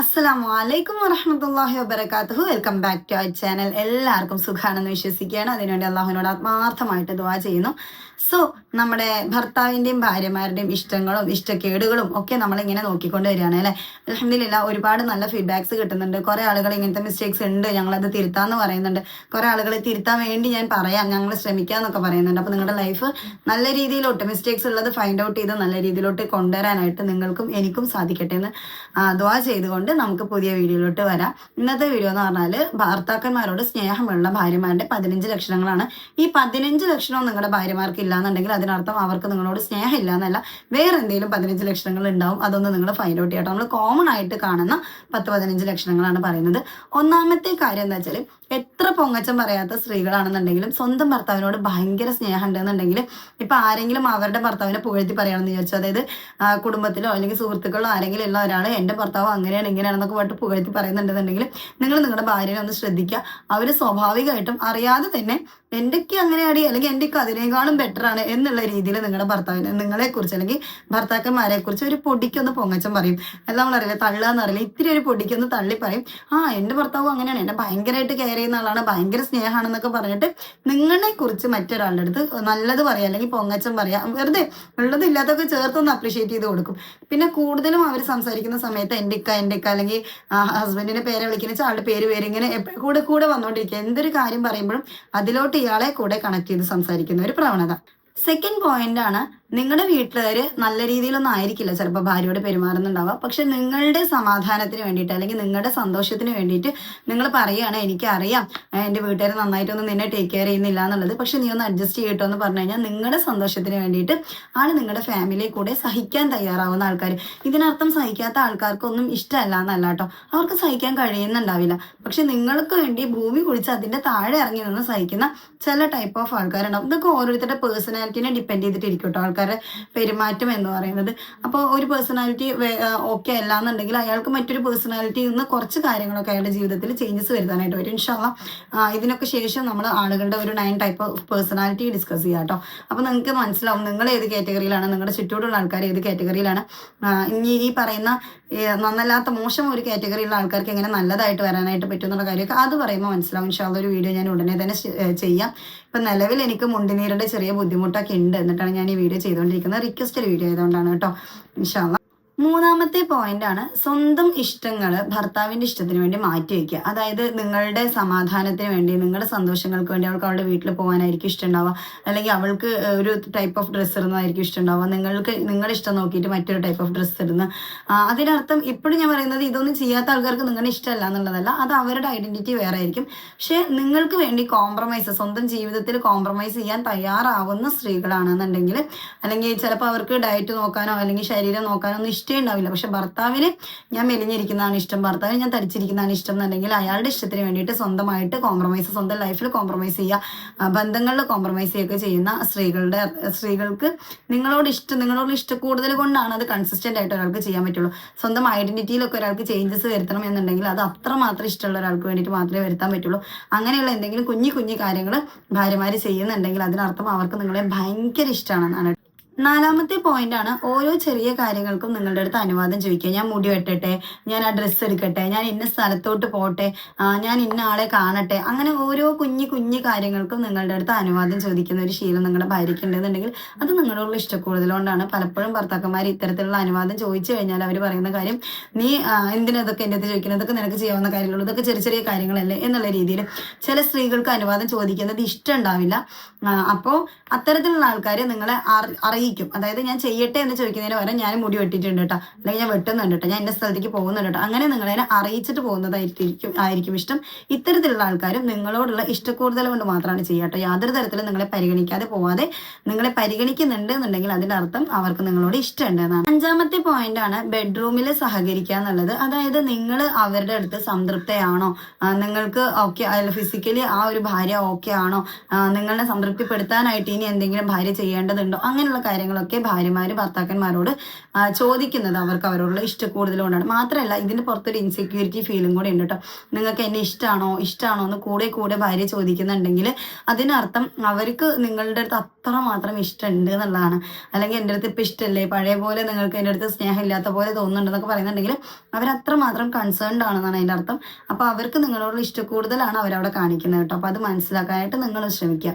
അസ്സലാമു വലൈക്കും വറഹമത്തല്ലാഹി വബർക്കാത്തുഹു welcome back to our channel എല്ലാവർക്കും സുഖാണെന്ന് വിശ്വസിക്കുകയാണ്. അതിനുവേണ്ടി അള്ളാഹുവിനോട് ആത്മാർത്ഥമായിട്ട് ദുവാ ചെയ്യുന്നു. സോ നമ്മുടെ ഭർത്താവിന്റെയും ഭാര്യമാരുടെയും ഇഷ്ടങ്ങളും ഇഷ്ടക്കേടുകളും ഒക്കെ നമ്മളിങ്ങനെ നോക്കിക്കൊണ്ട് വരികയാണ് അല്ലേ? അലഹമില്ല ഒരുപാട് നല്ല ഫീഡ്ബാക്സ് കിട്ടുന്നുണ്ട്. കുറേ ആളുകൾ ഇങ്ങനത്തെ മിസ്റ്റേക്സ് ഉണ്ട് ഞങ്ങളത് തിരുത്താന്ന് പറയുന്നുണ്ട്. കുറേ ആളുകൾ തിരുത്താൻ വേണ്ടി ഞാൻ പറയാം ഞങ്ങൾ ശ്രമിക്കാന്നൊക്കെ പറയുന്നുണ്ട്. അപ്പോൾ നിങ്ങളുടെ ലൈഫ് നല്ല രീതിയിലോട്ട് മിസ്റ്റേക്സ് ഉള്ളത് ഫൈൻഡ് ഔട്ട് ചെയ്ത് നല്ല രീതിയിലോട്ട് കൊണ്ടുവരാനായിട്ട് നിങ്ങൾക്കും എനിക്കും സാധിക്കട്ടെ എന്ന് ദുവാ ദുആ ചെയ്തുകൊണ്ട് നമുക്ക് പുതിയ വീഡിയോയിലോട്ട് വരാം. ഇന്നത്തെ വീഡിയോ എന്ന് പറഞ്ഞാൽ ഭർത്താക്കന്മാരോട് സ്നേഹമുള്ള ഭാര്യമാരുടെ പതിനഞ്ച് ലക്ഷണങ്ങളാണ്. ഈ പതിനഞ്ച് ലക്ഷണവും നിങ്ങളുടെ ഭാര്യമാർക്ക് ഇല്ലാന്നുണ്ടെങ്കിൽ അതിനർത്ഥം അവർക്ക് നിങ്ങളോട് സ്നേഹം ഇല്ല എന്നല്ല. വേറെ എന്തെങ്കിലും പതിനഞ്ച് ലക്ഷണങ്ങൾ ഉണ്ടാവും അതൊന്ന് നിങ്ങൾ ഫൈൻഡ് ഔട്ട് ചെയ്യട്ടോ. നമ്മൾ കോമൺ ആയിട്ട് കാണുന്ന പത്ത് പതിനഞ്ച് ലക്ഷണങ്ങളാണ് പറയുന്നത്. ഒന്നാമത്തെ കാര്യം എന്താ വെച്ചാൽ എത്ര പൊങ്ങച്ചം പറയാത്ത സ്ത്രീകളാണെന്നുണ്ടെങ്കിലും സ്വന്തം ഭർത്താവിനോട് ഭയങ്കര സ്നേഹം ഉണ്ടെന്നുണ്ടെങ്കിൽ ഇപ്പൊ ആരെങ്കിലും അവരുടെ ഭർത്താവിനെ പുകഴ്ത്തി പറയണമെന്ന് വിചാരിച്ചു. അതായത് കുടുംബത്തിലോ അല്ലെങ്കിൽ സുഹൃത്തുക്കളോ ആരെങ്കിലും ഉള്ള ഒരാൾ എന്റെ ഭർത്താവ് അങ്ങനെയാണ് ഇങ്ങനെയാണെന്നൊക്കെ പറഞ്ഞിട്ട് പുകഴ്ത്തി പറയുന്നുണ്ടെന്നുണ്ടെങ്കിൽ നിങ്ങൾ നിങ്ങളുടെ ഭാര്യനെ ഒന്ന് ശ്രദ്ധിക്കുക. അവർ സ്വാഭാവികമായിട്ടും അറിയാതെ തന്നെ എന്റെക്ക് അങ്ങനെയാടി അല്ലെങ്കിൽ എന്റെ അതിനേക്കാളും ബെറ്റർ ആണ് എന്നുള്ള രീതിയിൽ നിങ്ങളുടെ ഭർത്താവിനെ നിങ്ങളെ കുറിച്ച് അല്ലെങ്കിൽ ഭർത്താക്കന്മാരെ കുറിച്ച് ഒരു പൊടിക്കൊന്ന് പൊങ്ങച്ചം പറയും. എല്ലാം നമ്മളറിയില്ല? തള്ളാന്ന് അറിയില്ല ഇത്തിരി ഒരു പൊടിക്കൊന്ന് തള്ളി പറയും. ആ എന്റെ ഭർത്താവ് അങ്ങനെയാണ്. എന്നെ ഭയങ്കരമായിട്ട് കെയർ ചെയ്യുന്ന ആളാണ്. ഭയങ്കര സ്നേഹമാണെന്നൊക്കെ പറഞ്ഞിട്ട് നിങ്ങളെ കുറിച്ച് മറ്റൊരാളുടെ അടുത്ത് നല്ലത് പറയാം അല്ലെങ്കിൽ പൊങ്ങച്ചം പറയാം വെറുതെ ഉള്ളത് ഇല്ലാത്തൊക്കെ ചേർത്തൊന്ന് അപ്രീഷിയേറ്റ് ചെയ്ത് കൊടുക്കും. പിന്നെ കൂടുതലും അവർ സംസാരിക്കുന്ന സമയത്ത് എന്റെ ഇക്ക എന്റെ ഇക്ക അല്ലെങ്കിൽ ഹസ്ബൻഡിന്റെ പേരെ വിളിക്കുന്ന ആളുടെ പേര് പേര് ഇങ്ങനെ കൂടെ കൂടെ വന്നുകൊണ്ടിരിക്കുക എന്തൊരു കാര്യം പറയുമ്പോഴും അതിലോട്ട് ഇയാളെ കൂടെ കണക്ട് ചെയ്ത് സംസാരിക്കുന്ന ഒരു പ്രവണത. സെക്കൻഡ് പോയിന്റ് ആണ് നിങ്ങളുടെ വീട്ടുകാര് നല്ല രീതിയിലൊന്നും ആയിരിക്കില്ല. ചിലപ്പോൾ ഭാര്യയോട് പെരുമാറുന്നുണ്ടാവുക പക്ഷെ നിങ്ങളുടെ സമാധാനത്തിന് വേണ്ടിയിട്ട് അല്ലെങ്കിൽ നിങ്ങളുടെ സന്തോഷത്തിന് വേണ്ടിയിട്ട് നിങ്ങൾ പറയുകയാണ് എനിക്കറിയാം എന്റെ വീട്ടുകാർ നന്നായിട്ടൊന്നും നിന്നെ ടേക്ക് കെയർ ചെയ്യുന്നില്ല എന്നുള്ളത്. പക്ഷെ നീ ഒന്ന് അഡ്ജസ്റ്റ് ചെയ്യട്ടോ എന്ന് പറഞ്ഞു കഴിഞ്ഞാൽ നിങ്ങളുടെ സന്തോഷത്തിന് വേണ്ടിയിട്ട് ആണ് നിങ്ങളുടെ ഫാമിലി കൂടെ സഹിക്കാൻ തയ്യാറാവുന്ന ആൾക്കാർ ഇതിനർത്ഥം സഹിക്കാത്ത ആൾക്കാർക്കൊന്നും ഇഷ്ടമല്ല എന്നല്ല കേട്ടോ അവർക്ക് സഹിക്കാൻ കഴിയുന്നുണ്ടാവില്ല. പക്ഷെ നിങ്ങൾക്ക് വേണ്ടി ഭൂമി കുഴിച്ച് അതിന്റെ താഴെ ഇറങ്ങി നിന്ന് സഹിക്കുന്ന ചില ടൈപ്പ് ഓഫ് ആൾക്കാരുണ്ടാവും. ഇതൊക്കെ ഓരോരുത്തരുടെ പേഴ്സണാലിറ്റിനെ ഡിപ്പെൻഡ് ചെയ്തിട്ടിരിക്കും കേട്ടോ ആൾക്കാരുടെ പെരുമാറ്റം എന്ന് പറയുന്നത്. അപ്പോൾ ഒരു പേഴ്സണാലിറ്റി ഓക്കെ അല്ല എന്നുണ്ടെങ്കിൽ അയാൾക്ക് മറ്റൊരു പേഴ്സണാലിറ്റിയിൽ നിന്ന് കുറച്ച് കാര്യങ്ങളൊക്കെ അയാളുടെ ജീവിതത്തിൽ ചേഞ്ചസ് വരുത്താനായിട്ട് വരും. ഇൻഷാല്ല ഇതിനൊക്കെ ശേഷം നമ്മൾ ആളുകളുടെ ഒരു nine type of personality discuss ചെയ്യാം കേട്ടോ അപ്പോൾ നിങ്ങൾക്ക് മനസ്സിലാവും നിങ്ങൾ ഏത് കാറ്റഗറിയിലാണ് നിങ്ങളുടെ ചുറ്റോടുള്ള ആൾക്കാർ ഏത് കാറ്റഗറിയിലാണ് ഇനി ഈ പറയുന്ന നന്നല്ലാത്ത മോശം ഒരു കാറ്റഗറിയിലുള്ള ആൾക്കാർക്ക് എങ്ങനെ നല്ലതായിട്ട് വരാനായിട്ട് പറ്റും എന്നുള്ള കാര്യമൊക്കെ അത് പറയുമ്പോൾ മനസ്സിലാവും. ഇൻഷാല്ല ഒരു വീഡിയോ ഞാൻ ഉടനെ തന്നെ ചെയ്യാം. ഇപ്പം നിലവിൽ എനിക്ക് മുണ്ടിനീരുടെ ചെറിയ ബുദ്ധിമുട്ടൊക്കെ ഉണ്ട്. എന്നിട്ടാണ് ഞാൻ ഈ വീഡിയോ ചെയ്തുകൊണ്ടിരിക്കുന്നത് റിക്വസ്റ്റഡ് വീഡിയോ ആയതുകൊണ്ടാണ് കേട്ടോ. ഇൻഷാല്ല മൂന്നാമത്തെ പോയിന്റ് ആണ് സ്വന്തം ഇഷ്ടങ്ങൾ ഭർത്താവിന്റെ ഇഷ്ടത്തിന് വേണ്ടി മാറ്റി വെക്കുക. അതായത് നിങ്ങളുടെ സമാധാനത്തിന് വേണ്ടി നിങ്ങളുടെ സന്തോഷങ്ങൾക്ക് വേണ്ടി അവൾക്ക് അവളുടെ വീട്ടിൽ പോകാനായിരിക്കും ഇഷ്ടമുണ്ടാവുക. അല്ലെങ്കിൽ അവൾക്ക് ഒരു ടൈപ്പ് ഓഫ് ഡ്രസ്സ് ഇടുന്നതായിരിക്കും ഇഷ്ടമുണ്ടാവുക. നിങ്ങൾക്ക് നിങ്ങളുടെ ഇഷ്ടം നോക്കിയിട്ട് മറ്റൊരു ടൈപ്പ് ഓഫ് ഡ്രസ്സ് ഇടുന്ന. അതിനർത്ഥം ഇപ്പോഴും ഞാൻ പറയുന്നത് ഇതൊന്നും ചെയ്യാത്ത ആൾക്കാർക്ക് നിങ്ങളുടെ ഇഷ്ടമല്ല എന്നുള്ളതല്ല. അത് അവരുടെ ഐഡന്റിറ്റി വേറെ ആയിരിക്കും പക്ഷെ നിങ്ങൾക്ക് വേണ്ടി കോംപ്രമൈസ് സ്വന്തം ജീവിതത്തിൽ കോംപ്രമൈസ് ചെയ്യാൻ തയ്യാറാവുന്ന സ്ത്രീകളാണെന്നുണ്ടെങ്കിൽ അല്ലെങ്കിൽ ചിലപ്പോൾ അവർക്ക് ഡയറ്റ് നോക്കാനോ അല്ലെങ്കിൽ ശരീരം നോക്കാനോ ഒന്നും ഇഷ്ടമേ ഉണ്ടാവില്ല പക്ഷെ ഭർത്താവിന് ഞാൻ മെലിഞ്ഞിരിക്കുന്നതാണ് ഇഷ്ടം. ഭർത്താവിന് ഞാൻ തടിച്ചിരിക്കുന്നതാണ് ഇഷ്ടം എന്നുണ്ടെങ്കിൽ അയാളുടെ ഇഷ്ടത്തിന് വേണ്ടിയിട്ട് സ്വന്തമായിട്ട് കോംപ്രമൈസ് സ്വന്തം ലൈഫിൽ കോംപ്രമൈസ് ചെയ്യുക. ബന്ധങ്ങളിൽ കോംപ്രമൈസ് ചെയ്യുകയൊക്കെ ചെയ്യുന്ന സ്ത്രീകളുടെ സ്ത്രീകൾക്ക് നിങ്ങളോട് ഇഷ്ടം നിങ്ങളോട് ഇഷ്ടക്കൂടുതൽ കൊണ്ടാണ് അത് കൺസിസ്റ്റന്റ് ആയിട്ട് ഒരാൾക്ക് ചെയ്യാൻ പറ്റുള്ളൂ. സ്വന്തം ഐഡന്റിറ്റിയിലൊക്കെ ഒരാൾക്ക് ചേഞ്ചസ് വരുത്തണം എന്നുണ്ടെങ്കിൽ അത് അത്രമാത്രം ഇഷ്ടമുള്ള ഒരാൾക്ക് വേണ്ടിയിട്ട് മാത്രമേ വരുത്താൻ പറ്റുള്ളൂ. അങ്ങനെയുള്ള എന്തെങ്കിലും കുഞ്ഞു കുഞ്ഞു കാര്യങ്ങൾ ഭാര്യമാര് ചെയ്യുന്നുണ്ടെങ്കിൽ അതിനർത്ഥം അവർക്ക് നിങ്ങളെ ഭയങ്കര ഇഷ്ടമാണെന്നാണ്. നാലാമത്തെ പോയിന്റ് ആണ് ഓരോ ചെറിയ കാര്യങ്ങൾക്കും നിങ്ങളുടെ അടുത്ത് അനുവാദം ചോദിക്കുക. ഞാൻ മുടി വെട്ടട്ടെ ഞാൻ ആ ഡ്രസ്സ് എടുക്കട്ടെ ഞാൻ ഇന്ന സ്ഥലത്തോട്ട് പോട്ടെ ഞാൻ ഇന്ന ആളെ കാണട്ടെ അങ്ങനെ ഓരോ കുഞ്ഞു കുഞ്ഞു കാര്യങ്ങൾക്കും നിങ്ങളുടെ അടുത്ത് അനുവാദം ചോദിക്കുന്ന ഒരു ശീലം നിങ്ങളുടെ ഭാര്യയ്ക്ക് ഉണ്ടെന്നുണ്ടെങ്കിൽ അത് നിങ്ങളോടുള്ള ഇഷ്ടക്കൂടുതലുകൊണ്ടാണ്. പലപ്പോഴും ഭർത്താക്കന്മാർ ഇത്തരത്തിലുള്ള അനുവാദം ചോദിച്ചു കഴിഞ്ഞാൽ അവർ പറയുന്ന കാര്യം നീ എന്തിനാ ഇതൊക്കെ എന്റെ അടുത്ത് ചോദിക്കുന്നത്? ഇതൊക്കെ നിനക്ക് ചെയ്യാവുന്ന കാര്യങ്ങളുള്ളൂ ഇതൊക്കെ ചെറിയ ചെറിയ കാര്യങ്ങളല്ലേ? എന്നുള്ള രീതിയിൽ ചില സ്ത്രീകൾക്ക് അനുവാദം ചോദിക്കുന്നത് ഇഷ്ടം ഉണ്ടാവില്ല. അപ്പോൾ അത്തരത്തിലുള്ള ആൾക്കാർ നിങ്ങളെ അറി- അറിയിക്കും അതായത് ഞാൻ ചെയ്യട്ടെ എന്ന് ചോദിക്കുന്നതിന് പകരം ഞാൻ മുടി വെട്ടിയിട്ടുണ്ട് കേട്ടോ. അല്ലെങ്കിൽ ഞാൻ വെട്ടുന്നുണ്ട് കേട്ടോ. ഞാൻ ഇന്ന സ്ഥലത്തേക്ക് പോകുന്നുണ്ട് കേട്ടോ. അങ്ങനെ നിങ്ങളതിനെ അറിയിച്ചിട്ട് പോകുന്നതായിരിക്കും ആയിരിക്കും ഇഷ്ടം. ഇത്തരത്തിലുള്ള ആൾക്കാരും നിങ്ങളോടുള്ള ഇഷ്ടക്കൂടുതൽ കൊണ്ട് മാത്രമാണ് ചെയ്യുക കേട്ടോ. യാതൊരു തരത്തിലും നിങ്ങളെ പരിഗണിക്കാതെ പോവാതെ നിങ്ങളെ പരിഗണിക്കുന്നുണ്ട് എന്നുണ്ടെങ്കിൽ അതിന്റെ അർത്ഥം അവർക്ക് നിങ്ങളോട് ഇഷ്ടമുണ്ട് എന്നാണ്. അഞ്ചാമത്തെ പോയിന്റ് ആണ് ബെഡ്റൂമിൽ സഹകരിക്കുക എന്നുള്ളത്. അതായത് നിങ്ങൾ അവരുടെ അടുത്ത് സംതൃപ്തയാണോ? നിങ്ങൾക്ക് ഓക്കെ ഫിസിക്കലി ആ ഒരു ഭാര്യ ഓക്കെ ആണോ? നിങ്ങളെ സംതൃപ്തിപ്പെടുത്താനായിട്ട് ഇനി എന്തെങ്കിലും ഭാര്യ ചെയ്യേണ്ടതുണ്ടോ? അങ്ങനെയുള്ള കാര്യങ്ങളൊക്കെ ഭാര്യമാർ ഭർത്താക്കന്മാരോട് ചോദിക്കുന്നത് അവർക്ക് അവരോടുള്ള ഇഷ്ടക്കൂടുതലുകൊണ്ടാണ് മാത്രമല്ല ഇതിന് പുറത്തൊരു ഇൻസെക്യൂരിറ്റി ഫീലും കൂടെ ഉണ്ട് കേട്ടോ നിങ്ങൾക്ക് എന്നെ ഇഷ്ടമാണോ ഇഷ്ടമാണോ എന്ന് കൂടെ കൂടെ ഭാര്യ ചോദിക്കുന്നുണ്ടെങ്കിൽ അതിനർത്ഥം അവർക്ക് നിങ്ങളുടെ അടുത്ത് അത്രമാത്രം ഇഷ്ടമുണ്ട് എന്നുള്ളതാണ്. അല്ലെങ്കിൽ എന്റെ അടുത്ത് ഇപ്പം ഇഷ്ടമല്ലേ? പഴയ പോലെ നിങ്ങൾക്ക് എന്റെ അടുത്ത് സ്നേഹമില്ലാത്ത പോലെ തോന്നുന്നുണ്ടെന്നൊക്കെ പറയുന്നുണ്ടെങ്കിൽ അവരത്രമാത്രം കൺസേൺഡ് ആണെന്നാണ് അതിന്റെ അർത്ഥം. അപ്പോൾ അവർക്ക് നിങ്ങളോടുള്ള ഇഷ്ടക്കൂടുതലാണ് അവരവിടെ കാണിക്കുന്നത് കേട്ടോ അപ്പോൾ അത് മനസ്സിലാക്കാനായിട്ട് നിങ്ങൾ ശ്രമിക്കുക.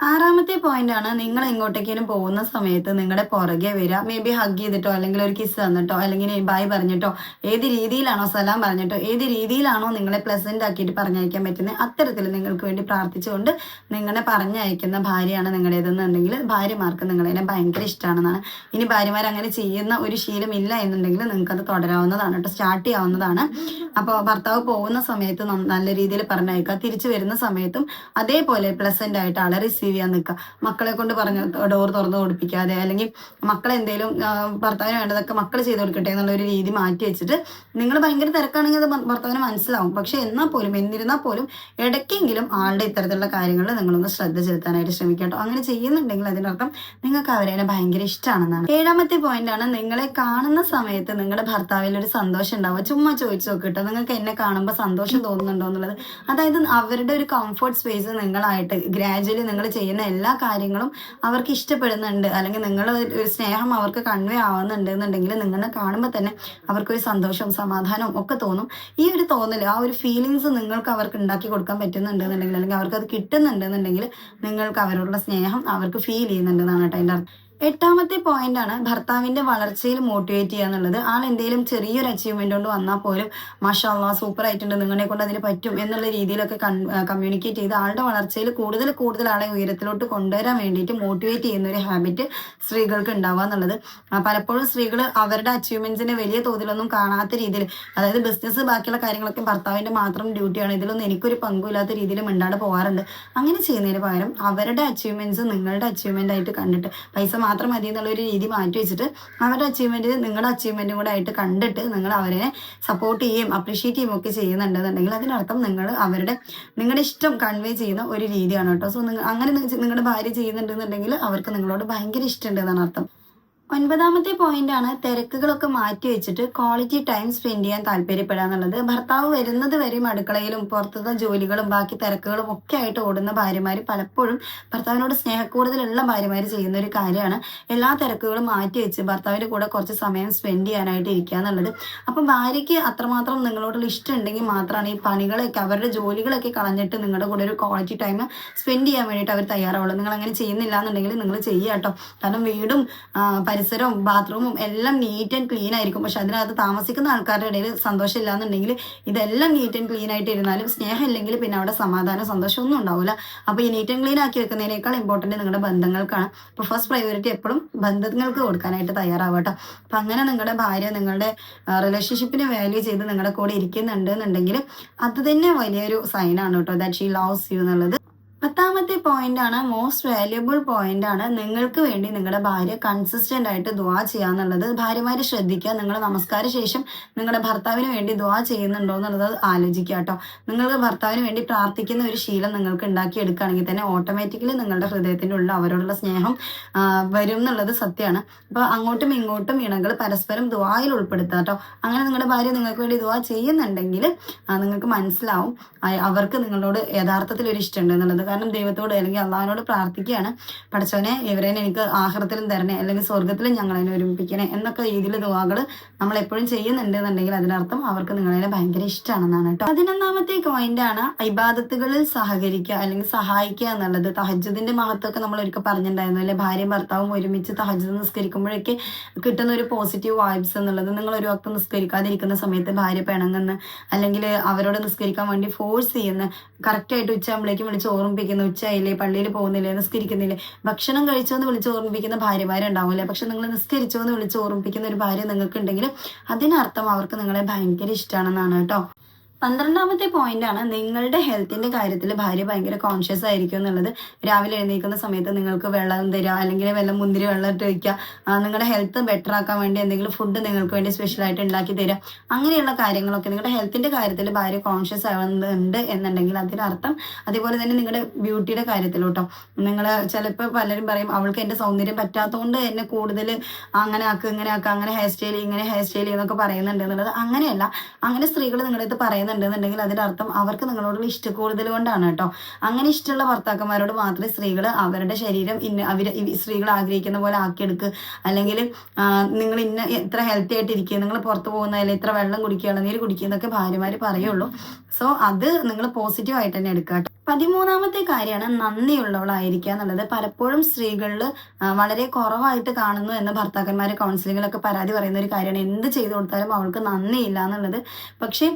ആറാമത്തെ പോയിന്റ് ആണ്. നിങ്ങൾ എങ്ങോട്ടേക്കും പോകുന്ന സമയത്ത് നിങ്ങളുടെ പുറകെ വരിക. മേ ബി ഹഗ് ചെയ്തിട്ടോ അല്ലെങ്കിൽ ഒരു കിസ് തന്നിട്ടോ അല്ലെങ്കിൽ ബൈ പറഞ്ഞിട്ടോ ഏത് രീതിയിലാണോ സലാം പറഞ്ഞിട്ടോ ഏത് രീതിയിലാണോ നിങ്ങളെ പ്ലസന്റ് ആക്കിയിട്ട് പറഞ്ഞയക്കാൻ പറ്റുന്നത് അത്തരത്തിൽ നിങ്ങൾക്ക് വേണ്ടി പ്രാർത്ഥിച്ചുകൊണ്ട് നിങ്ങളെ പറഞ്ഞയക്കുന്ന ഭാര്യയാണ് നിങ്ങളുടേതെന്നുണ്ടെങ്കിൽ ഭാര്യമാർക്ക് നിങ്ങളതിനെ ഭയങ്കര ഇഷ്ടമാണെന്നാണ് ഇനി ഭാര്യമാർ അങ്ങനെ ചെയ്യുന്ന ഒരു ശീലം ഇല്ല എന്നുണ്ടെങ്കിൽ നിങ്ങൾക്കത് തുടരാവുന്നതാണ് കേട്ടോ സ്റ്റാർട്ട് ചെയ്യാവുന്നതാണ്. അപ്പോൾ ഭർത്താവ് പോകുന്ന സമയത്ത് നല്ല രീതിയിൽ പറഞ്ഞയക്കുക. തിരിച്ചു വരുന്ന സമയത്തും അതേപോലെ പ്ലസന്റ് ആയിട്ട് ആളെ റിസീവ് ചെയ്യാൻ നിൽക്കുക. മക്കളെ കൊണ്ട് പറഞ്ഞ ഡോർ തുറന്ന് കൊടുപ്പിക്കാതെ അല്ലെങ്കിൽ മക്കളെ എന്തെങ്കിലും ഭർത്താവിന് വേണ്ടതൊക്കെ മക്കൾ ചെയ്ത് കൊടുക്കട്ടെ എന്നുള്ള ഒരു രീതി മാറ്റി വെച്ചിട്ട് നിങ്ങൾ ഭയങ്കര തിരക്കാണെങ്കിൽ അത് ഭർത്താവിന് മനസ്സിലാവും. പക്ഷെ എന്നാൽ പോലും എന്നിരുന്നാൽ പോലും ഇടയ്ക്കെങ്കിലും ആളുടെ ഇത്തരത്തിലുള്ള കാര്യങ്ങളിൽ നിങ്ങളൊന്ന് ശ്രദ്ധ ചെലുത്താനായിട്ട് ശ്രമിക്കട്ടോ. അങ്ങനെ ചെയ്യുന്നുണ്ടെങ്കിൽ അതിനർത്ഥം നിങ്ങൾക്ക് അവരെ ഭയങ്കര ഇഷ്ടമാണെന്നാണ് ഏഴാമത്തെ പോയിന്റ് ആണ് നിങ്ങളെ കാണുന്ന സമയത്ത് നിങ്ങളുടെ ഭർത്താവിൽ ഒരു സന്തോഷം ഉണ്ടാവുക. ചുമ്മാ ചോദിച്ചു നോക്കിട്ടോ നിങ്ങൾക്ക് എന്നെ കാണുമ്പോൾ സന്തോഷം തോന്നുന്നുണ്ടോ എന്നുള്ളത്. അതായത് അവരുടെ ഒരു കംഫർട്ട് സ്പേസ് നിങ്ങളായിട്ട് ഗ്രാജുവലി നിങ്ങൾ ചെയ്യുന്ന എല്ലാ കാര്യങ്ങളും അവർക്ക് ഇഷ്ടപ്പെടുന്നുണ്ട്. അല്ലെങ്കിൽ നിങ്ങൾ ഒരു സ്നേഹം അവർക്ക് കൺവേ ആവുന്നുണ്ട് എന്നുണ്ടെങ്കിൽ നിങ്ങളെ കാണുമ്പോൾ തന്നെ അവർക്കൊരു സന്തോഷവും സമാധാനവും ഒക്കെ തോന്നും. ഈ ഒരു തോന്നൽ ആ ഒരു ഫീലിങ്സ് നിങ്ങൾക്ക് അവർക്ക് ഉണ്ടാക്കി കൊടുക്കാൻ പറ്റുന്നുണ്ട് എന്നുണ്ടെങ്കിൽ അല്ലെങ്കിൽ അവർക്ക് അത് കിട്ടുന്നുണ്ട് എന്നുണ്ടെങ്കിൽ നിങ്ങൾക്ക് അവരോടുള്ള സ്നേഹം അവർക്ക് ഫീൽ ചെയ്യുന്നുണ്ടെന്നാണ് കേട്ടോ അതിന്റെ അർത്ഥം. എട്ടാമത്തെ പോയിന്റ് ആണ് ഭർത്താവിന്റെ വളർച്ചയിൽ മോട്ടിവേറ്റ് ചെയ്യുക എന്നുള്ളത്. ആൾ എന്തെങ്കിലും ചെറിയൊരു അച്ചീവ്മെന്റ് കൊണ്ട് വന്നാൽ പോലും മഷാല്ല സൂപ്പർ ആയിട്ടുണ്ട്. നിങ്ങളെ കൊണ്ട് അതിന് പറ്റും എന്നുള്ള രീതിയിലൊക്കെ കമ്മ്യൂണിക്കേറ്റ് ചെയ്ത് ആളുടെ വളർച്ചയിൽ കൂടുതൽ കൂടുതൽ ആളെ ഉയരത്തിലോട്ട് കൊണ്ടുവരാൻ വേണ്ടിയിട്ട് മോട്ടിവേറ്റ് ചെയ്യുന്ന ഒരു ഹാബിറ്റ് സ്ത്രീകൾക്ക് ഉണ്ടാവുക എന്നുള്ളത്. പലപ്പോഴും സ്ത്രീകൾ അവരുടെ അച്ചീവ്മെന്റ്സിനെ വലിയ തോതിലൊന്നും കാണാത്ത രീതിയിൽ അതായത് ബിസിനസ് ബാക്കിയുള്ള കാര്യങ്ങളൊക്കെ ഭർത്താവിന്റെ മാത്രം ഡ്യൂട്ടിയാണ് ഇതിലൊന്നും എനിക്കൊരു പങ്കുമില്ലാത്ത രീതിയിൽ മിണ്ടാതെ പോകാറുണ്ട് അങ്ങനെ ചെയ്യുന്നതിന് പകരം അവരുടെ അച്ചീവ്മെന്റ്സ് നിങ്ങളുടെ അച്ചീവ്മെന്റ് ആയിട്ട് കണ്ടിട്ട് പൈസ മാത്രം മതി എന്നുള്ള ഒരു രീതി മാറ്റി വെച്ചിട്ട് അവരുടെ അച്ചീവ്മെന്റ് നിങ്ങളുടെ അച്ചീവ്മെന്റും കൂടെ ആയിട്ട് കണ്ടിട്ട് നിങ്ങൾ അവരെ സപ്പോർട്ട് ചെയ്യുകയും അപ്രീഷിയേറ്റ് ചെയ്യുകയും ഒക്കെ ചെയ്യുന്നുണ്ടെന്നുണ്ടെങ്കിൽ അതിനർത്ഥം നിങ്ങൾ അവരുടെ നിങ്ങളുടെ ഇഷ്ടം കൺവേ ചെയ്യുന്ന ഒരു രീതിയാണ് കേട്ടോ. സോ നിങ്ങൾ അങ്ങനെ നിങ്ങ- നിങ്ങളുടെ ഭാര്യ ചെയ്യുന്നുണ്ടെന്നുണ്ടെങ്കിൽ അവർക്ക് നിങ്ങളോട് ഭയങ്കര ഇഷ്ടമുണ്ട് എന്നാണ് അർത്ഥം. ഒൻപതാമത്തെ പോയിന്റ് ആണ് തിരക്കുകളൊക്കെ മാറ്റി വെച്ചിട്ട് ക്വാളിറ്റി ടൈം സ്പെൻഡ് ചെയ്യാൻ താല്പര്യപ്പെടുക എന്നുള്ളത്. ഭർത്താവ് വരുന്നത് വരെയും അടുക്കളയിലും പുറത്തുനിന്ന് ജോലികളും ബാക്കി തിരക്കുകളും ഒക്കെ ആയിട്ട് ഓടുന്ന ഭാര്യമാർ പലപ്പോഴും ഭർത്താവിനോട് സ്നേഹക്കൂടുതലുള്ള ഭാര്യമാർ ചെയ്യുന്ന ഒരു കാര്യമാണ്. എല്ലാ തിരക്കുകളും മാറ്റി വെച്ച് ഭർത്താവിന്റെ കൂടെ കുറച്ച് സമയം സ്പെൻഡ് ചെയ്യാനായിട്ട് ഇരിക്കുക എന്നുള്ളത്. അപ്പം ഭാര്യയ്ക്ക് അത്രമാത്രം നിങ്ങളോടുള്ള ഇഷ്ടം ഉണ്ടെങ്കിൽ മാത്രമാണ് ഈ പണികളൊക്കെ അവരുടെ ജോലികളൊക്കെ കളഞ്ഞിട്ട് നിങ്ങളുടെ കൂടെ ഒരു ക്വാളിറ്റി ടൈം സ്പെൻഡ് ചെയ്യാൻ വേണ്ടിയിട്ട് അവർ തയ്യാറാവുള്ളൂ. നിങ്ങൾ അങ്ങനെ ചെയ്യുന്നില്ല എന്നുണ്ടെങ്കിൽ നിങ്ങൾ ചെയ്യുക കേട്ടോ. കാരണം വീടും പരിസരവും ബാത്റൂമും എല്ലാം നീറ്റ് ആൻഡ് ക്ലീൻ ആയിരിക്കും. പക്ഷെ അതിനകത്ത് താമസിക്കുന്ന ആൾക്കാരുടെ ഇടയിൽ സന്തോഷം ഇല്ലാന്നുണ്ടെങ്കിൽ ഇതെല്ലാം നീറ്റ് ആൻഡ് ക്ലീൻ ആയിട്ട് ഇരുന്നാലും സ്നേഹം ഇല്ലെങ്കിൽ പിന്നെ അവിടെ സമാധാനം സന്തോഷം ഒന്നും ഉണ്ടാവില്ല അപ്പോൾ ഈ നീറ്റ് ആൻഡ് ക്ലീൻ ആക്കി വെക്കുന്നതിനേക്കാൾ ഇമ്പോർട്ടന്റ് നിങ്ങളുടെ ബന്ധങ്ങൾക്കാണ്. അപ്പോൾ ഫസ്റ്റ് പ്രയോറിറ്റി എപ്പോഴും ബന്ധങ്ങൾക്ക് കൊടുക്കാനായിട്ട് തയ്യാറാവട്ടെ അപ്പം അങ്ങനെ നിങ്ങളുടെ ഭാര്യ നിങ്ങളുടെ റിലേഷൻഷിപ്പിനെ വാല്യൂ ചെയ്ത് നിങ്ങളുടെ കൂടെ ഇരിക്കുന്നുണ്ട് എന്നുണ്ടെങ്കിൽ അത് തന്നെ വലിയൊരു സൈനാണ് കേട്ടോ ദാറ്റ് ഷീ ലവ്സ് യു എന്നുള്ളത്. പത്താമത്തെ പോയിന്റ് ആണ് മോസ്റ്റ് വാല്യുബിൾ പോയിന്റ് ആണ്. നിങ്ങൾക്ക് വേണ്ടി നിങ്ങളുടെ ഭാര്യ കൺസിസ്റ്റന്റ് ആയിട്ട് ദ്വാ ചെയ്യാന്നുള്ളത്. ഭാര്യമാര് ശ്രദ്ധിക്കുക. നിങ്ങൾ നമസ്കാര ശേഷം നിങ്ങളുടെ ഭർത്താവിന് വേണ്ടി ദ്വാ ചെയ്യുന്നുണ്ടോ എന്നുള്ളത് ആലോചിക്കുക കേട്ടോ. നിങ്ങൾക്ക് ഭർത്താവിന് വേണ്ടി പ്രാർത്ഥിക്കുന്ന ഒരു ശീലം നിങ്ങൾക്ക് ഉണ്ടാക്കി എടുക്കുകയാണെങ്കിൽ തന്നെ ഓട്ടോമാറ്റിക്കലി നിങ്ങളുടെ ഹൃദയത്തിന്റെ ഉള്ള അവരോടുള്ള സ്നേഹം വരും എന്നുള്ളത് സത്യമാണ്. അപ്പോൾ അങ്ങോട്ടും ഇങ്ങോട്ടും ഇണകൾ പരസ്പരം ദ്വായിൽ ഉൾപ്പെടുത്തുക കേട്ടോ. അങ്ങനെ നിങ്ങളുടെ ഭാര്യ നിങ്ങൾക്ക് വേണ്ടി ദ്വാ ചെയ്യുന്നുണ്ടെങ്കിൽ നിങ്ങൾക്ക് മനസ്സിലാവും അവർക്ക് നിങ്ങളോട് യഥാർത്ഥത്തിൽ ഒരു ഇഷ്ടമുണ്ട് എന്നുള്ളത് കാരണം ദൈവത്തോട് അല്ലെങ്കിൽ അള്ളാഹിനോട് പ്രാർത്ഥിക്കുകയാണ്. പഠിച്ചവനെ ഇവരെ എനിക്ക് ആഹ്റത്തിലും തരണേ അല്ലെങ്കിൽ സ്വർഗത്തിലും ഞങ്ങളതിനെ ഒരുമിപ്പിക്കണേ എന്നൊക്കെ രീതിയിൽ ദുവാകൾ നമ്മൾ എപ്പോഴും ചെയ്യുന്നുണ്ട് എന്നുണ്ടെങ്കിൽ അതിനർത്ഥം അവർക്ക് നിങ്ങളതിനെ ഭയങ്കര ഇഷ്ടമാണെന്നാണ് കേട്ടോ. പതിനൊന്നാമത്തെ ആണ് ഇബാദത്തുകളിൽ സഹകരിക്കുക അല്ലെങ്കിൽ സഹായിക്കുക എന്നുള്ളത്. തഹജുദിന്റെ മഹത്വമൊക്കെ നമ്മൾ ഒരിക്കൽ പറഞ്ഞിട്ടുണ്ടായിരുന്നു അല്ലെ? ഭാര്യയും ഭർത്താവും ഒരുമിച്ച് തഹജുദ് നിസ്കരിക്കുമ്പോഴൊക്കെ കിട്ടുന്ന ഒരു പോസിറ്റീവ് വൈബ്സ് എന്നുള്ളത്. നിങ്ങൾ ഒരു വക്തം നിസ്കരിക്കാതിരിക്കുന്ന സമയത്ത് ഭാര്യ പിണങ്ങുന്ന അല്ലെങ്കിൽ അവരോട് നിസ്കരിക്കാൻ വേണ്ടി ഫോഴ്സ് ചെയ്യുന്ന കറക്റ്റായിട്ട് ഉച്ചയാകുമ്പോഴേക്കും വിളിച്ച് ഓർമ്മിപ്പിക്കുന്ന ഉച്ചയില്ലേ പള്ളിയിൽ പോകുന്നില്ലേ നിസ്കരിക്കുന്നില്ലേ. ഭക്ഷണം കഴിച്ചോ എന്ന് വിളിച്ച് ഓർമ്മിപ്പിക്കുന്ന ഭാര്യമാരുണ്ടാവില്ലേ പക്ഷെ നിങ്ങൾ നിസ്കരിച്ചോ എന്ന് വിളിച്ച് ഓർമ്മിപ്പിക്കുന്ന ഒരു ഭാര്യ നിങ്ങൾക്ക് ഉണ്ടെങ്കിൽ അതിനർത്ഥം അവർക്ക് നിങ്ങളെ ഭയങ്കര ഇഷ്ടമാണെന്നാണ് കേട്ടോ. പന്ത്രണ്ടാമത്തെ പോയിന്റ് ആണ് നിങ്ങളുടെ ഹെൽത്തിന്റെ കാര്യത്തിൽ ഭാര്യ ഭയങ്കര കോൺഷ്യസ് ആയിരിക്കും എന്നുള്ളത്. രാവിലെ എഴുന്നേൽക്കുന്ന സമയത്ത് നിങ്ങൾക്ക് വെള്ളം തരിക അല്ലെങ്കിൽ വെള്ളം മുന്തിരി വെള്ളം ഇട്ട് വയ്ക്കുക നിങ്ങളുടെ ഹെൽത്ത് ബെറ്റർ ആക്കാൻ വേണ്ടി എന്തെങ്കിലും ഫുഡ് നിങ്ങൾക്ക് വേണ്ടി സ്പെഷ്യൽ ആയിട്ട് ഉണ്ടാക്കി തരിക. അങ്ങനെയുള്ള കാര്യങ്ങളൊക്കെ നിങ്ങളുടെ ഹെൽത്തിന്റെ കാര്യത്തിൽ ഭാര്യ കോൺഷ്യസ് ആവുന്നുണ്ട് എന്നുണ്ടെങ്കിൽ അതിനർത്ഥം അതേപോലെ തന്നെ നിങ്ങളുടെ ബ്യൂട്ടിയുടെ കാര്യത്തിലോട്ടോ. നിങ്ങൾ ചിലപ്പോൾ പലരും പറയും അവൾക്ക് എന്റെ സൗന്ദര്യം പറ്റാത്തതുകൊണ്ട് എന്നെ കൂടുതൽ അങ്ങനെ ആക്കുക ഇങ്ങനെ ആക്കുക അങ്ങനെ ഹെയർ സ്റ്റൈൽ ഇങ്ങനെ ഹെയർ സ്റ്റൈൽ എന്നൊക്കെ പറയുന്നുണ്ട് എന്നുള്ളത് അങ്ങനെയല്ല. അങ്ങനെ സ്ത്രീകൾ നിങ്ങളുടെ അടുത്ത് പറയുന്നുണ്ടെന്നുണ്ടെങ്കിൽ അർത്ഥം അവർക്ക് നിങ്ങളോടുള്ള ഇഷ്ടക്കൂടുതൽ കൊണ്ടാണ് കേട്ടോ. അങ്ങനെ ഇഷ്ടമുള്ള ഭർത്താക്കന്മാരോട് മാത്രമേ സ്ത്രീകൾ അവരുടെ ശരീരം ഇന്ന അവർ സ്ത്രീകൾ ആഗ്രഹിക്കുന്ന പോലെ ആക്കിയെടുക്കുക അല്ലെങ്കിൽ നിങ്ങൾ ഇന്ന എത്ര ഹെൽത്തി ആയിട്ട് ഇരിക്കുക നിങ്ങൾ പുറത്ത് പോകുന്നതിൽ ഇത്ര വെള്ളം കുടിക്കുക ഇളനീര് കുടിക്കുക എന്നൊക്കെ ഭാര്യമാർ പറയുള്ളൂ. സോ അത് നിങ്ങൾ പോസിറ്റീവ് ആയിട്ട് തന്നെ എടുക്കുക കേട്ടോ. പതിമൂന്നാമത്തെ കാര്യമാണ് നന്ദിയുള്ളവളായിരിക്കുക എന്നുള്ളത്. പലപ്പോഴും സ്ത്രീകളിൽ വളരെ കുറവായിട്ട് കാണുന്നു എന്ന് ഭർത്താക്കന്മാരെ കൗൺസിലിങ്ങിലൊക്കെ പരാതി പറയുന്ന ഒരു കാര്യമാണ്. എന്ത് ചെയ്തു കൊടുത്താലും അവൾക്ക് നന്ദിയില്ല എന്നുള്ളത്. പക്ഷേ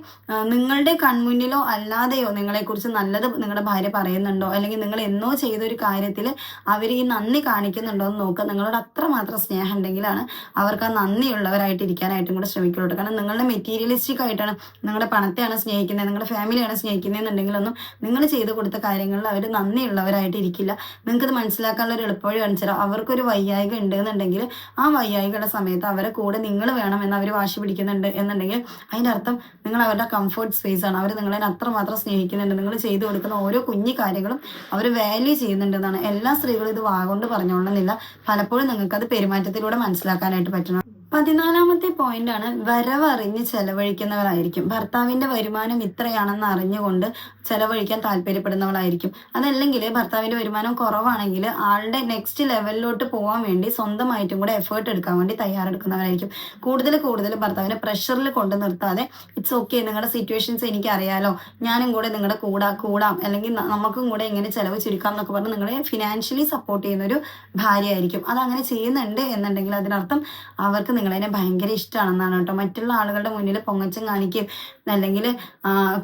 നിങ്ങളുടെ കൺമുന്നിലോ അല്ലാതെയോ നിങ്ങളെക്കുറിച്ച് നല്ലത് നിങ്ങളുടെ ഭാര്യ പറയുന്നുണ്ടോ? അല്ലെങ്കിൽ നിങ്ങൾ എന്നോ ചെയ്തൊരു കാര്യത്തിൽ അവർ ഈ നന്ദി കാണിക്കുന്നുണ്ടോ എന്ന് നോക്കുക. നിങ്ങളോട് അത്രമാത്രം സ്നേഹം ഉണ്ടെങ്കിലാണ് അവർക്ക് ആ നന്ദിയുള്ളവരായിട്ട് ഇരിക്കാനായിട്ടും കൂടെ ശ്രമിക്കുള്ളൂ. കാരണം നിങ്ങളുടെ മെറ്റീരിയലിസ്റ്റിക് ആയിട്ടാണ് നിങ്ങളുടെ പണത്തെയാണ് സ്നേഹിക്കുന്നത്. നിങ്ങളുടെ ഫാമിലിയാണ് സ്നേഹിക്കുന്നതെന്നുണ്ടെങ്കിലൊന്നും നിങ്ങൾ ചെയ്തു കൊടുത്ത കാര്യങ്ങളിൽ അവർ നന്ദിയുള്ളവരായിട്ട് ഇരിക്കില്ല നിങ്ങൾക്കത് മനസ്സിലാക്കാനുള്ള ഒരു എളുപ്പവഴി കാണിച്ചാൽ അവർക്കൊരു വയ്യായിക ഉണ്ട് എന്നുണ്ടെങ്കിൽ ആ വയ്യായികയുടെ സമയത്ത് അവരെ കൂടെ നിങ്ങൾ വേണമെന്ന് അവർ വാശി പിടിക്കുന്നുണ്ട് എന്നുണ്ടെങ്കിൽ അതിന്റെ അർത്ഥം നിങ്ങൾ അവരുടെ കംഫർട്ട് സ്പേസ് ആണ്. അവർ നിങ്ങളെ അത്രമാത്രം സ്നേഹിക്കുന്നുണ്ട്. നിങ്ങൾ ചെയ്തു കൊടുക്കുന്ന ഓരോ കുഞ്ഞു കാര്യങ്ങളും അവർ വാല്യൂ ചെയ്യുന്നുണ്ടെന്നാണ്. എല്ലാ സ്ത്രീകളും ഇത് വാഗൊണ്ട് പറഞ്ഞോളുന്നില്ല പലപ്പോഴും നിങ്ങൾക്ക് അത് പെരുമാറ്റത്തിലൂടെ മനസ്സിലാക്കാനായിട്ട് പറ്റണം. പതിനാലാമത്തെ പോയിന്റ് ആണ് വരവറിഞ്ഞ് ചെലവഴിക്കുന്നവരായിരിക്കും. ഭർത്താവിന്റെ വരുമാനം ഇത്രയാണെന്ന് അറിഞ്ഞുകൊണ്ട് ചെലവഴിക്കാൻ താല്പര്യപ്പെടുന്നവളായിരിക്കും. അതല്ലെങ്കിൽ ഭർത്താവിന്റെ വരുമാനം കുറവാണെങ്കിൽ ആളുടെ നെക്സ്റ്റ് ലെവലിലോട്ട് പോകാൻ വേണ്ടി സ്വന്തമായിട്ടും കൂടെ എഫേർട്ട് എടുക്കാൻ വേണ്ടി തയ്യാറെടുക്കുന്നവരായിരിക്കും. കൂടുതൽ കൂടുതൽ ഭർത്താവിനെ പ്രഷറിൽ കൊണ്ട് നിർത്താതെ ഇറ്റ്സ് ഓക്കെ നിങ്ങളുടെ സിറ്റുവേഷൻസ് എനിക്ക് അറിയാലോ ഞാനും കൂടെ നിങ്ങളുടെ കൂടാ കൂടാം. അല്ലെങ്കിൽ നമുക്കും കൂടെ എങ്ങനെ ചെലവ് ചുരുക്കാം എന്നൊക്കെ പറഞ്ഞ് നിങ്ങളെ ഫിനാൻഷ്യലി സപ്പോർട്ട് ചെയ്യുന്ന ഒരു ഭാര്യയായിരിക്കും. അത് അങ്ങനെ ചെയ്യുന്നുണ്ട് എന്നുണ്ടെങ്കിൽ അതിനർത്ഥം അവർക്ക് നിങ്ങളതിനെ ഭയങ്കര ഇഷ്ടമാണെന്നാണ് കേട്ടോ. മറ്റുള്ള ആളുകളുടെ മുന്നിൽ പൊങ്ങച്ചം കാണിക്കുകയും അല്ലെങ്കിൽ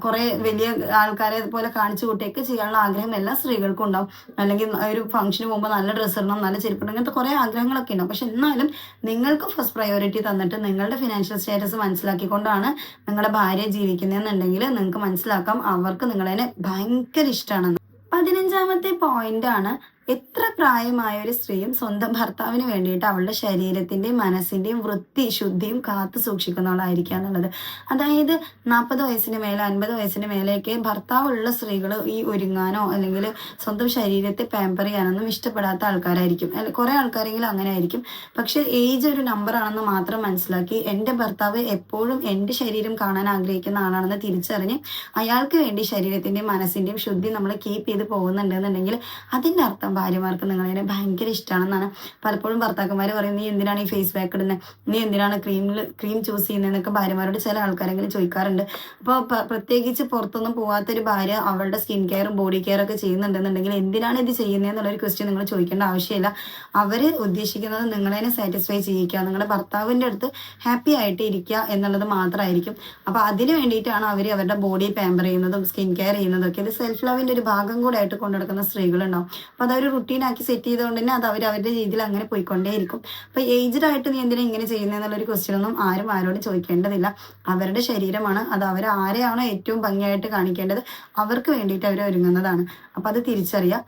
കുറെ വലിയ ആൾക്കാരെ പോലെ കാണിച്ചു കൂട്ടിയൊക്കെ ചെയ്യാനുള്ള ആഗ്രഹം എല്ലാ സ്ത്രീകൾക്കും ഉണ്ടാവും. അല്ലെങ്കിൽ ഒരു ഫംഗ്ഷന് പോകുമ്പോൾ നല്ല ഡ്രസ്സ് ഇടണം നല്ല ചെരുപ്പിടണം ഇങ്ങനത്തെ കുറെ ആഗ്രഹങ്ങളൊക്കെ ഉണ്ടാവും. പക്ഷെ എന്നാലും നിങ്ങൾക്ക് ഫസ്റ്റ് പ്രയോറിറ്റി തന്നിട്ട് നിങ്ങളുടെ ഫിനാൻഷ്യൽ സ്റ്റാറ്റസ് മനസ്സിലാക്കിക്കൊണ്ടാണ് നിങ്ങളുടെ ഭാര്യ ജീവിക്കുന്നതെന്നുണ്ടെങ്കിൽ നിങ്ങൾക്ക് മനസ്സിലാക്കാം. അവർക്ക് നിങ്ങളതിനെ ഭയങ്കര ഇഷ്ടമാണെന്ന് പതിനഞ്ചാമത്തെ പോയിന്റ് ആണ് എത്ര പ്രായമായ ഒരു സ്ത്രീയും സ്വന്തം ഭർത്താവിന് വേണ്ടിയിട്ട് അവളുടെ ശരീരത്തിന്റെയും മനസ്സിന്റെയും വൃത്തി ശുദ്ധിയും കാത്തു സൂക്ഷിക്കുന്നവളായിരിക്കുക എന്നുള്ളത് അതായത് നാൽപ്പത് വയസ്സിന് മേലെ അൻപത് വയസ്സിന് മേലെയൊക്കെ ഭർത്താവുള്ള സ്ത്രീകൾ ഈ ഒരുങ്ങാനോ അല്ലെങ്കിൽ സ്വന്തം ശരീരത്തെ പാമ്പർ ചെയ്യാനൊന്നും ഇഷ്ടപ്പെടാത്ത ആൾക്കാരായിരിക്കും. അല്ല കുറെ ആൾക്കാരെങ്കിലും അങ്ങനെ ആയിരിക്കും പക്ഷെ ഏജ് ഒരു നമ്പർ ആണെന്ന് മാത്രം മനസ്സിലാക്കി എന്റെ ഭർത്താവ് എപ്പോഴും എന്റെ ശരീരം കാണാൻ ആഗ്രഹിക്കുന്ന ആളാണെന്ന് തിരിച്ചറിഞ്ഞ് അയാൾക്ക് വേണ്ടി ശരീരത്തിന്റെയും മനസ്സിന്റെയും ശുദ്ധി നമ്മൾ കീപ്പ് ചെയ്ത് പോകുന്നുണ്ടെന്നുണ്ടെങ്കിൽ അതിന്റെ അർത്ഥം ഭാര്യമാർക്ക് നിങ്ങളതിനെ ഭയങ്കര ഇഷ്ടമാണെന്നാണ് പലപ്പോഴും ഭർത്താക്കന്മാർ പറയും നീ എന്തിനാണ് ഈ ഫേസ് പാക്ക് ഇടുന്നത് നീ എന്തിനാണ് ക്രീമിൽ ക്രീം ചൂസ് ചെയ്യുന്നതെന്നൊക്കെ ഭാര്യമാരോട് ചില ആൾക്കാരെങ്കിലും ചോദിക്കാറുണ്ട്. അപ്പോൾ പ്രത്യേകിച്ച് പുറത്തൊന്നും പോവാത്തൊരു ഭാര്യ അവളുടെ സ്കിൻ കെയറും ബോഡി കെയറും ഒക്കെ ചെയ്യുന്നുണ്ടെന്നുണ്ടെങ്കിൽ എന്തിനാണ് ഇത് ചെയ്യുന്നതെന്നുള്ളൊരു ക്വസ്റ്റ്യൻ നിങ്ങൾ ചോദിക്കേണ്ട ആവശ്യമില്ല. അവർ ഉദ്ദേശിക്കുന്നത് നിങ്ങളതിനെ സാറ്റിസ്ഫൈ ചെയ്യിക്കുക. നിങ്ങളുടെ ഭർത്താവിന്റെ അടുത്ത് ഹാപ്പി ആയിട്ട് ഇരിക്കുക എന്നുള്ളത് മാത്രമായിരിക്കും. അപ്പോൾ അതിന് വേണ്ടിയിട്ടാണ് അവർ അവരുടെ ബോഡി പാമ്പർ ചെയ്യുന്നതും സ്കിൻ കെയർ ചെയ്യുന്നതും ഒക്കെ. ഇത് സെൽഫ് ലവിന്റെ ഒരു ഭാഗം കൂടെ ആയിട്ട് കൊണ്ടുനടക്കുന്ന സ്ത്രീകളുണ്ടാവും. അപ്പോൾ അതവർ റുട്ടീനാക്കി സെറ്റ് ചെയ്തുകൊണ്ട് തന്നെ അത് അവർ അവരുടെ രീതിയിൽ അങ്ങനെ പോയിക്കൊണ്ടേയിരിക്കും. അപ്പോൾ ഏജ്ഡ് ആയിട്ട് നീ എന്തിനാ ഇങ്ങനെ ചെയ്യുന്നതെന്നുള്ളൊരു ക്വസ്റ്റ്യൻ ഒന്നും ആരും ആരോടും ചോദിക്കേണ്ടതില്ല. അവരുടെ ശരീരമാണ്. അത് അവർ ആരെയാണോ ഏറ്റവും ഭംഗിയായിട്ട് കാണിക്കേണ്ടത് അവർക്ക് വേണ്ടിയിട്ട് അവർ ഒരുങ്ങുന്നതാണ് അപ്പോൾ അത് തിരിച്ചറിയുക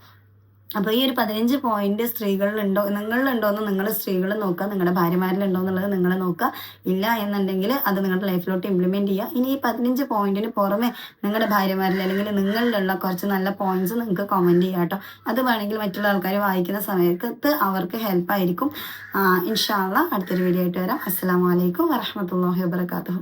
അപ്പോൾ ഈ ഒരു പതിനഞ്ച് പോയിന്റ് സ്ത്രീകളിലുണ്ടോ നിങ്ങളിലുണ്ടോ എന്ന് നിങ്ങൾ സ്ത്രീകൾ നോക്കുക നിങ്ങളുടെ ഭാര്യമാരിലുണ്ടോ എന്നുള്ളത് നിങ്ങൾ നോക്കുക. ഇല്ല എന്നുണ്ടെങ്കിൽ അത് നിങ്ങളുടെ ലൈഫിലോട്ട് ഇംപ്ലിമെന്റ് ചെയ്യുക. ഇനി ഈ പതിനഞ്ച് പോയിന്റിന് പുറമെ നിങ്ങളുടെ ഭാര്യമാരിൽ അല്ലെങ്കിൽ നിങ്ങളിലുള്ള കുറച്ച് നല്ല പോയിന്റ്സ് നിങ്ങൾക്ക് കമന്റ് ചെയ്യാം കേട്ടോ. അത് വേണമെങ്കിൽ മറ്റുള്ള ആൾക്കാർ വായിക്കുന്ന സമയത്ത് അവർക്ക് ഹെൽപ്പായിരിക്കും ഇൻഷാല്ല അടുത്തൊരു വീഡിയോ ആയിട്ട് വരാം. അസ്സാം വലൈക്കും വരഹമത്തല്ലാഹി വാബർക്കാത്തു